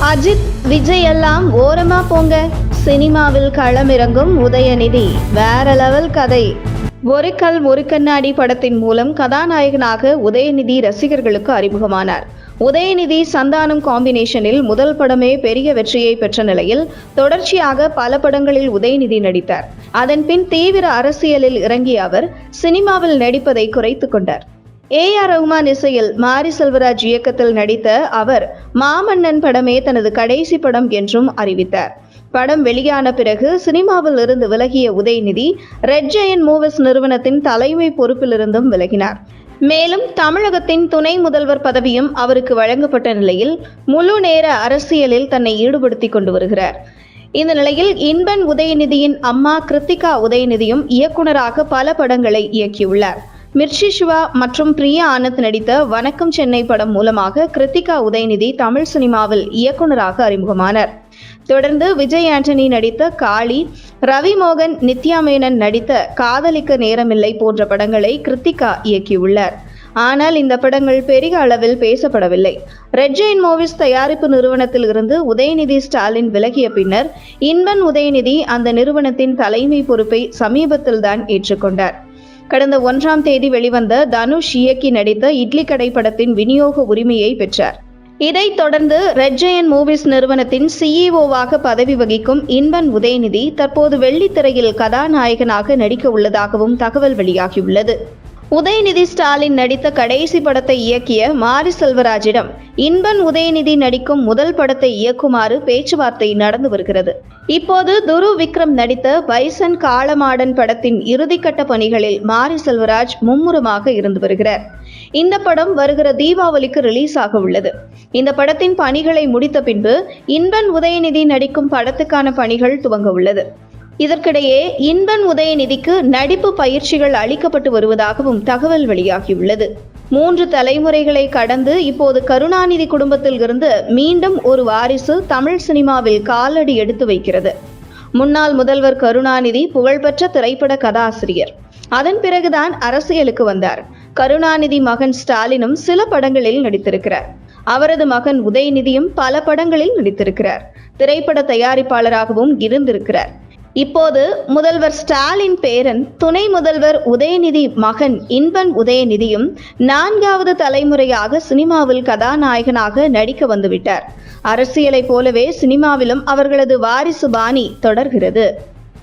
அஜித் விஜய் எல்லாம் ஓரமா போங்க. சினிமாவில் களமிறங்கும் உதயநிதி. வேற லெவல் கதை. ஒரு கல் ஒரு கண்ணாடி படத்தின் மூலம் கதாநாயகனாக உதயநிதி ரசிகர்களுக்கு அறிமுகமானார். உதயநிதி சந்தானம் காம்பினேஷனில் முதல் படமே பெரிய வெற்றியை பெற்ற நிலையில் தொடர்ச்சியாக பல படங்களில் உதயநிதி நடித்தார். அதன்பின் தீவிர அரசியலில் இறங்கிய அவர் சினிமாவில் நடிப்பதை குறைத்துக் கொண்டார். ஏ ஆர் ரஹ்மான் இசையில் மாரி செல்வராஜ் இயக்கத்தில் நடித்த அவர் மாமன்னன் படமே தனது கடைசி படம் என்றும் அறிவித்தார். படம் வெளியான பிறகு சினிமாவில் இருந்து விலகிய உதயநிதி ரெட் ஜெயன் மூவிஸ் நிறுவனத்தின் தலைமை பொறுப்பிலிருந்தும் விலகினார். மேலும் தமிழகத்தின் துணை முதல்வர் பதவியும் அவருக்கு வழங்கப்பட்ட நிலையில் முழு நேர அரசியலில் தன்னை ஈடுபடுத்திக் கொண்டு வருகிறார். இந்த நிலையில் இன்பன் உதயநிதியின் அம்மா கிருத்திகா உதயநிதியும் இயக்குனராக பல படங்களை இயக்கியுள்ளார். மிர்ஷி சிவா மற்றும் பிரியா ஆனந்த் நடித்த வணக்கம் சென்னை படம் மூலமாக கிருத்திகா உதயநிதி தமிழ் சினிமாவில் இயக்குனராக அறிமுகமானார். தொடர்ந்து விஜய் ஆண்டனி நடித்த காளி ரவி மோகன் நித்யா மேனன் நடித்த காதலிக்க நேரமில்லை போன்ற படங்களை கிருத்திகா இயக்கியுள்ளார். ஆனால் இந்த படங்கள் பெரிய அளவில் பேசப்படவில்லை. ரெட் ஜெயின் மூவிஸ் தயாரிப்பு நிறுவனத்தில் இருந்து உதயநிதி ஸ்டாலின் விலகிய பின்னர் இன்பன் உதயநிதி அந்த நிறுவனத்தின் தலைமை பொறுப்பை சமீபத்தில்தான் ஏற்றுக்கொண்டார். கடந்த ஒன்றாம் தேதி வெளிவந்த தனுஷ் இயக்கி நடித்த இட்லி கடை படத்தின் விநியோக உரிமையை பெற்றார். இதைத் தொடர்ந்து ரெட் ஜெயன் மூவிஸ் நிறுவனத்தின் சிஇஓவாக பதவி வகிக்கும் இன்பன் உதயநிதி தற்போது வெள்ளித்திரையில் கதாநாயகனாக நடிக்க உள்ளதாகவும் தகவல் வெளியாகியுள்ளது. உதயநிதி ஸ்டாலின் நடித்த கடைசி படத்தை இயக்கிய மாரி செல்வராஜிடம் இன்பன் உதயநிதி நடிக்கும் முதல் படத்தை இயக்குமாறு பேச்சுவார்த்தை நடந்து வருகிறது. இப்போது துரு விக்ரம் நடித்த பைசன் காளமாடன் படத்தின் இறுதிக்கட்ட பணிகளில் மாரி செல்வராஜ் மும்முரமாக இருந்து வருகிறார். இந்த படம் வருகிற தீபாவளிக்கு ரிலீஸ் ஆக உள்ளது. இந்த படத்தின் பணிகளை முடித்த பின்பு இன்பன் உதயநிதி நடிக்கும் படத்துக்கான பணிகள் துவங்க உள்ளது. இதற்கிடையே இன்பன் உதயநிதிக்கு நடிப்பு பயிற்சிகள் அளிக்கப்பட்டு வருவதாகவும் தகவல் வெளியாகியுள்ளது. மூன்று தலைமுறைகளை கடந்து இப்போது கருணாநிதி குடும்பத்தில் இருந்து மீண்டும் ஒரு வாரிசு தமிழ் சினிமாவில் காலடி எடுத்து வைக்கிறது. முன்னாள் முதல்வர் கருணாநிதி புகழ்பெற்ற திரைப்பட கதாசிரியர். அதன் பிறகுதான் அரசியலுக்கு வந்தார். கருணாநிதி மகன் ஸ்டாலினும் சில படங்களில் நடித்திருக்கிறார். அவரது மகன் உதயநிதியும் பல படங்களில் நடித்திருக்கிறார். திரைப்பட தயாரிப்பாளராகவும் இருந்திருக்கிறார். இப்போது முதல்வர் ஸ்டாலின் பேரன் துணை முதல்வர் உதயநிதி மகன் இன்பன் உதயநிதியும் நான்காவது தலைமுறையாக சினிமாவில் கதாநாயகனாக நடிக்க வந்துவிட்டார். அரசியலைப் போலவே சினிமாவிலும் அவர்களது வாரிசு பாணி தொடர்கிறது.